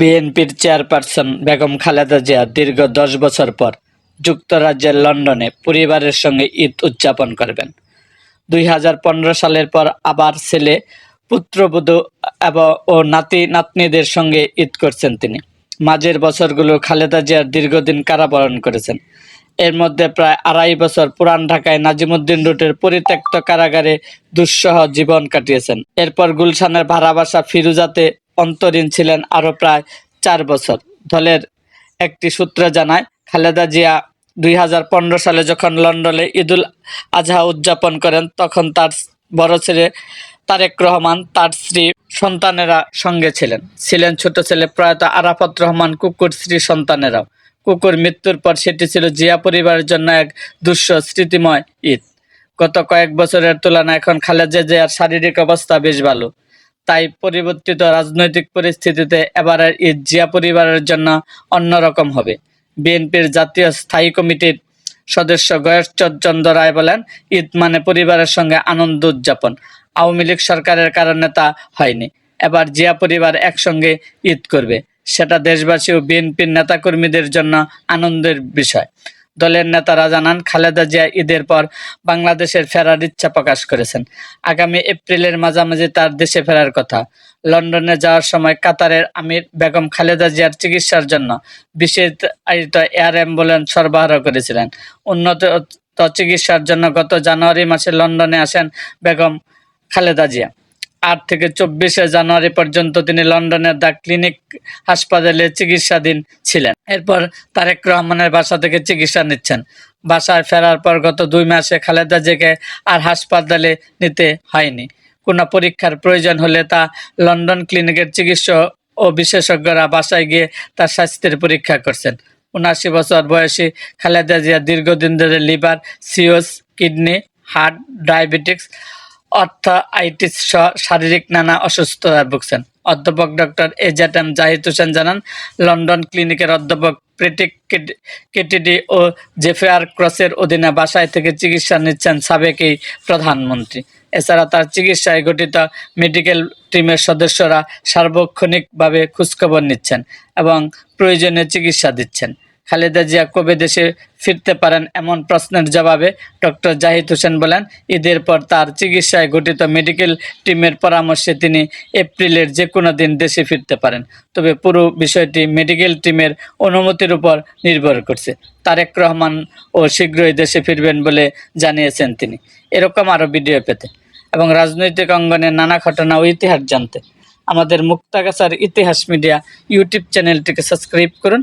বিএনপির চেয়ারপারসন বেগম খালেদা জিয়া দীর্ঘ দশ বছর পর যুক্তরাজ্যের লন্ডনে পরিবারের সঙ্গে ঈদ উদযাপন করবেন। দুই হাজার পনেরো সালের পর আবার ছেলে, পুত্রবধূ এবং ও নাতি, নাতনিদের সঙ্গে ঈদ করছেন তিনি। মাঝের বছরগুলো খালেদা জিয়ার দীর্ঘদিন কারাবরণ করেছেন। এর মধ্যে প্রায় আড়াই বছর পুরান ঢাকায় নাজিমুদ্দিন রুটের পরিত্যক্ত কারাগারে দুঃসহ জীবন কাটিয়েছেন। এরপর গুলশানের ভাড়া বাসা ফিরুজাতে অন্তরীণ ছিলেন আরও প্রায় চার বছর। দলের একটি সূত্র জানায়, খালেদা জিয়া দুই হাজার পনেরো সালে যখন লন্ডনে ঈদুল আজহা উদযাপন করেন, তখন তার বড় ছেলে তারেক রহমান, তার স্ত্রী, সন্তানেরা সঙ্গে ছিলেন। ছিলেন ছোট ছেলে প্রয়াত আরাফাত রহমান, কুকুর স্ত্রী সন্তানেরাও। কুকুর মৃত্যুর পর সেটি ছিল জিয়া পরিবারের জন্য এক দুঃস স্মৃতিময় ঈদ। গত কয়েক বছরের তুলনায় এখন খালেদা জিয়ার শারীরিক অবস্থা বেশ ভালো। তাই পরিবর্তিত রাজনৈতিক পরিস্থিতিতে এবারের ঈদ জিয়া পরিবারের জন্য অন্যরকম হবে। বিএনপির জাতীয় স্থায়ী কমিটির সদস্য গয়েশচন্দ্র রায় বলেন, ঈদ মানে পরিবারের সঙ্গে আনন্দ উদযাপন। আওয়ামী লীগ সরকারের কারণে তা হয়নি। এবার জিয়া পরিবার একসঙ্গে ঈদ করবে। সেটা দেশবাসী ও বিএনপির নেতাকর্মীদের জন্য আনন্দের বিষয়। দলের নেতারা জানান, খালেদা জিয়া ঈদের পর বাংলাদেশের ফেরার ইচ্ছা প্রকাশ করেছেন। আগামী এপ্রিলের মাঝামাঝি তার দেশে ফেরার কথা। লন্ডনে যাওয়ার সময় কাতারের আমির বেগম খালেদা জিয়ার চিকিৎসার জন্য বিশেষ আয়োজিত এয়ার অ্যাম্বুলেন্স সরবরাহ করেছিলেন। উন্নত চিকিৎসার জন্য গত জানুয়ারি মাসে লন্ডনে আসেন বেগম খালেদা জিয়া। আট থেকে চব্বিশে জানুয়ারি পর্যন্ত তিনি লন্ডনের দ্য ক্লিনিক হাসপাতালে চিকিৎসাধীন ছিলেন। এরপর তারেক রহমানের বাসা থেকে চিকিৎসা নিচ্ছেন। বাসায় ফেরার পর গত দুই মাসে খালেদা জিয়াকে আর হাসপাতালে নিতে হয়নি। কোনো পরীক্ষার প্রয়োজন হলে তা লন্ডন ক্লিনিকের চিকিৎসক ও বিশেষজ্ঞরা বাসায় গিয়ে তার স্বাস্থ্যের পরীক্ষা করছেন। উনাশি বছর বয়সী খালেদা জিয়া দীর্ঘদিন ধরে লিভার সিওস কিডনি, হার্ট, ডায়াবেটিক্স অর্থাইটিস সহ শারীরিক নানা অসুস্থতায় ভুগছেন। অধ্যাপক doctor A Z M Zahid Hossain জানান, লন্ডন ক্লিনিকের অধ্যাপক প্রেটিক কেট- কেটিডি ও জেফেয়ার ক্রসের অধীনে বাসায় থেকে চিকিৎসা নিচ্ছেন সাবেক এই প্রধানমন্ত্রী। এছাড়া তার চিকিৎসায় গঠিত মেডিকেল টিমের সদস্যরা সার্বক্ষণিকভাবে খোঁজখবর নিচ্ছেন এবং প্রয়োজনীয় চিকিৎসা দিচ্ছেন। খালেদা জিয়া কবে দেশে ফিরতে পারেন এমন প্রশ্নের জবাবে ডক্টর জাহিদ হোসেন বলেন, ঈদের পর তার চিকিৎসায় গঠিত মেডিকেল টিমের পরামর্শে তিনি এপ্রিলের যে কোনো দিন দেশে ফিরতে পারেন। তবে পুরো বিষয়টি মেডিকেল টিমের অনুমতির উপর নির্ভর করছে। তারেক রহমান ও শীঘ্রই দেশে ফিরবেন বলে জানিয়েছেন তিনি। এরকম আরও ভিডিও পেতে এবং রাজনৈতিক অঙ্গনে নানা ঘটনা ও ইতিহাস জানতে। আমাদের মুক্তাগাছার ইতিহাস মিডিয়া ইউটিউব চ্যানেলটিকে সাবস্ক্রাইব করুন।